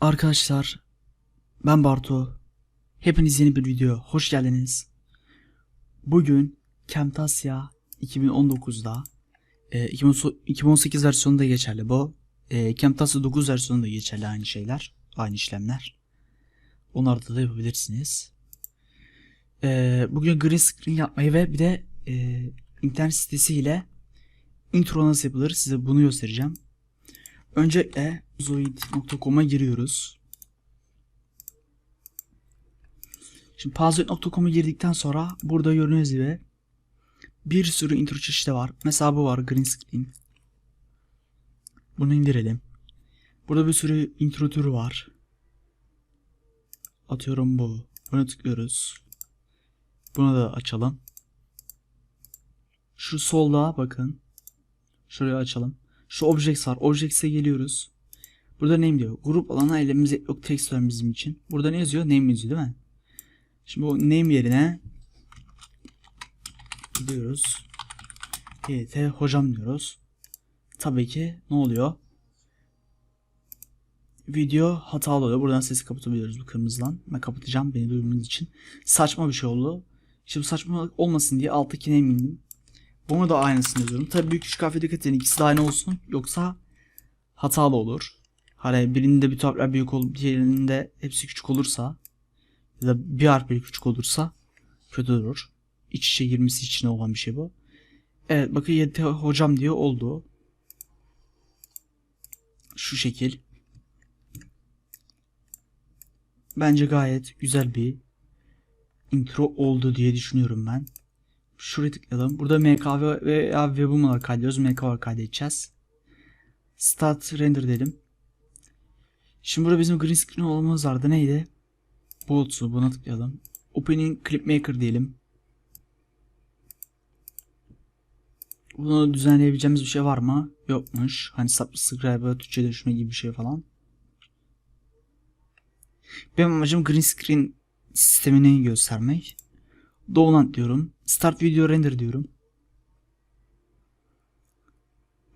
Arkadaşlar ben Bartu. Hepiniz yeni bir video hoş geldiniz. Bugün Camtasia 2019'da e, 2018 versiyonunda geçerli bu. E, Camtasia 9 versiyonunda geçerli aynı şeyler. Aynı işlemler. Onlarda da yapabilirsiniz. E, bugün green screen yapmayı ve bir de e, internet sitesiyle intro nasıl yapılır size bunu göstereceğim. Öncelikle zoid.com'a giriyoruz. Şimdi puzzle.com'a girdikten sonra burada gördüğünüz gibi bir sürü intro çeşidi var. Mesela bu var green screen. Bunu indirelim. Burada bir sürü intro türü var. Atıyorum bu. Buna tıklıyoruz. Bunu da açalım. Şu solda bakın. Şurayı açalım. Şu objects var. Objects'e geliyoruz. Burada name diyor. Grup alana elimize yok text var bizim için. Burada ne yazıyor? Name yazıyor değil mi? Şimdi o name yerine gidiyoruz. YT hocam diyoruz. Tabii ki ne oluyor? Video hatalı oluyor. Buradan sesi kapatabiliyoruz bu kırmızıdan. Ben kapatacağım beni duymanız için. Saçma bir şey oldu. Şimdi saçma olmasın diye alttaki name indim. Bunu da aynısını yazıyorum. Tabii büyük küçük harfe dikkat edin. İkisi de aynı olsun. Yoksa hatalı olur. Hani birinde bir harfler büyük olup diğerinde hepsi küçük olursa ya da bir harf bir küçük olursa kötü durur. İç içe girmesi için olan bir şey bu. Evet bakın YT hocam diyor oldu. Şu şekil. Bence gayet güzel bir intro oldu diye düşünüyorum ben. Şuraya tıklayalım. Burada MKV veya web'im olarak kaydediyoruz. MK olarak kaydedeceğiz. Start render dedim. Şimdi burada bizim green screen olamamız vardı. Neydi? Bolt'u buna tıklayalım. Opening Clip Maker diyelim. Bunu düzenleyebileceğimiz bir şey var mı? Yokmuş. Hani subscribe, Türkçe dönüşme gibi bir şey falan. Benim amacım green screen sistemini göstermek. Download diyorum. Start video render diyorum.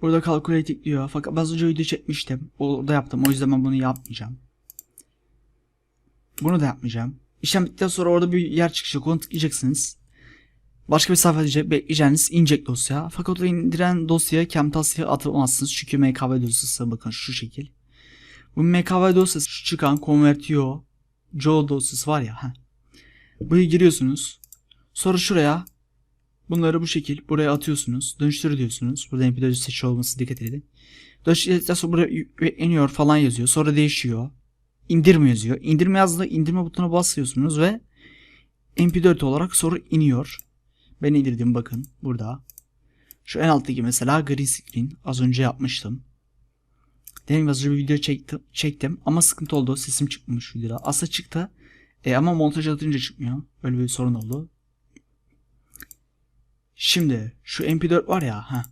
Burada calculate diyor. Fakat az önce video çekmiştim. Orada yaptım. O yüzden ben bunu yapmayacağım. Bunu da yapmayacağım. İşlem bittikten sonra orada bir yer çıkacak. Onu tıklayacaksınız. Başka bir sayfa. Bekleyeceğiniz inecek dosya. Fakat o indiren dosyaya Camtasia'ya atamazsınız. Çünkü MKV dosyası bakın şu şekil. Bu MKV dosyası çıkan Convertio Joe dosyası var ya. Heh. Buraya giriyorsunuz. Sonra şuraya bunları bu şekil buraya atıyorsunuz. Dönüştür diyorsunuz. Burada mp4 seçi olması dikkat edin. Dönüştürdükten sonra buraya iniyor falan yazıyor. Sonra değişiyor. İndirme yazıyor. İndirme yazdığında indirme butonuna basıyorsunuz ve mp4 olarak sonra iniyor. Ben indirdim bakın burada. Şu en alttaki mesela green screen az önce yapmıştım. Demin az önce bir video çektim, çektim ama sıkıntı oldu. Sesim çıkmamış videoda. Aslında çıktı. E, ama montaj atınca çıkmıyor. Öyle bir sorun oldu. Şimdi şu mp4 var ya. ha.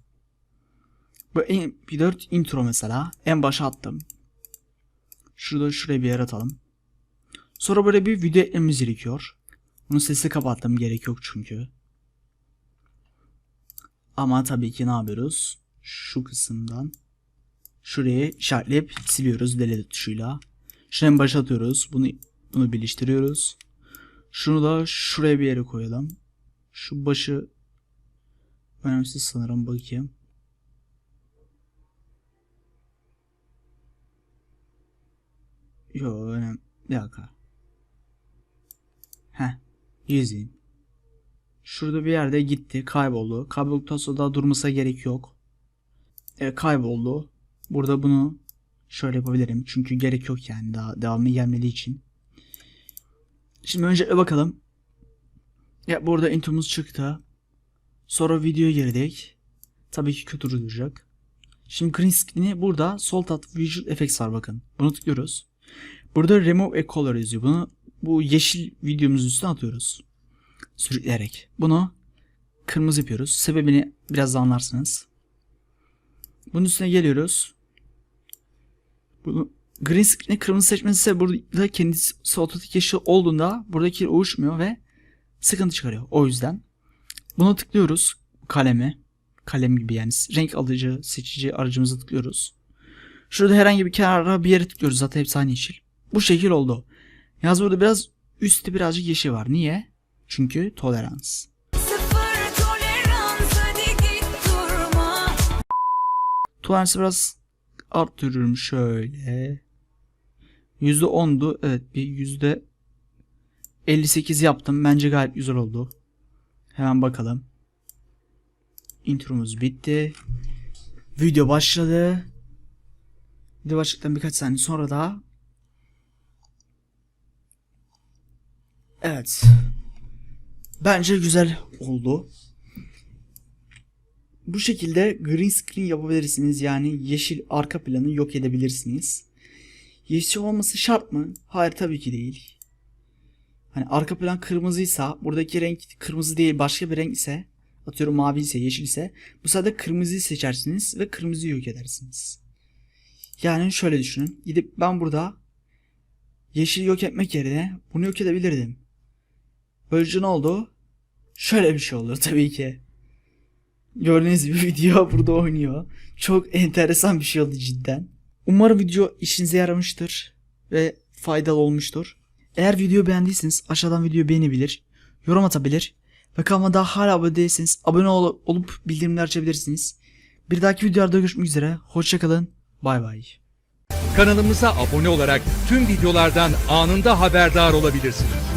Bu mp4 intro mesela. En başa attım. Şurada şuraya bir yer atalım. Sonra böyle bir video eklememiz gerekiyor. Bunun sesi kapattım. Gerek yok çünkü. Ama tabii ki ne yapıyoruz? Şu kısımdan şuraya işaretleyip siliyoruz delete tuşuyla. Şuraya başa atıyoruz. Bunu bunu birleştiriyoruz. Şunu da şuraya bir yere koyalım. Şu başı önemsiz sanırım bakayım. Yo önemli. Bir dakika. Heh. Yüzeyim. Şurada bir yerde gitti. Kayboldu. Kaybolduktan sonra daha durmasa gerek yok. E, kayboldu. Burada bunu şöyle yapabilirim. Çünkü gerek yok yani. Daha devamı gelmediği için. Şimdi önce bakalım. Ya burada intromuz çıktı. Sonra videoya girdik. Tabii ki kötü duracak. Şimdi green screen'i burada sol tat visual effects var bakın. Bunu tıklıyoruz. Burada remove a color yazıyor. Bunu bu yeşil videomuzun üstüne atıyoruz. Sürükleyerek. Bunu kırmızı yapıyoruz. Sebebini biraz anlarsınız. Bunun üstüne geliyoruz. Bunu green screen'i kırmızı seçmesi ise burada kendisi otomatik yeşil olduğunda buradaki uyuşmuyor ve sıkıntı çıkarıyor. O yüzden buna tıklıyoruz kalemi. Kalem gibi yani renk alıcı seçici aracımıza tıklıyoruz. Şurada herhangi bir kenara bir yere tıklıyoruz zaten hepsi aynı yeşil. Bu şekil oldu. Yalnız burada biraz üstte birazcık yeşil var. Niye? Çünkü tolerans. Sıfır tolerans hadi git durma Toleransı biraz arttırıyorum şöyle. %10'du. Evet bir yüzde 58 yaptım. Bence gayet güzel oldu. Hemen bakalım. Intromuz bitti. Video başladı. Video başladıktan birkaç saniye sonra da Evet. Bence güzel oldu. Bu şekilde green screen yapabilirsiniz. Yani yeşil arka planı yok edebilirsiniz. Yeşil olması şart mı? Hayır tabii ki değil. Hani arka plan kırmızıysa buradaki renk kırmızı değil başka bir renk ise atıyorum mavi ise yeşil ise bu sefer kırmızıyı seçersiniz ve kırmızıyı yok edersiniz. Yani şöyle düşünün. Gidip ben burada yeşil yok etmek yerine bunu yok edebilirdim. Böylece ne oldu? Şöyle bir şey olur tabii ki. Gördüğünüz gibi video burada oynuyor. Çok enteresan bir şey oldu cidden. Umarım video işinize yaramıştır ve faydalı olmuştur. Eğer videoyu beğendiyseniz aşağıdan videoyu beğenebilir, yorum atabilir ve kanalıma daha hala abone değilseniz abone ol- olup bildirimleri açabilirsiniz. Bir dahaki videolarda görüşmek üzere. Hoşçakalın. Bay bay. Kanalımıza abone olarak tüm videolardan anında haberdar olabilirsiniz.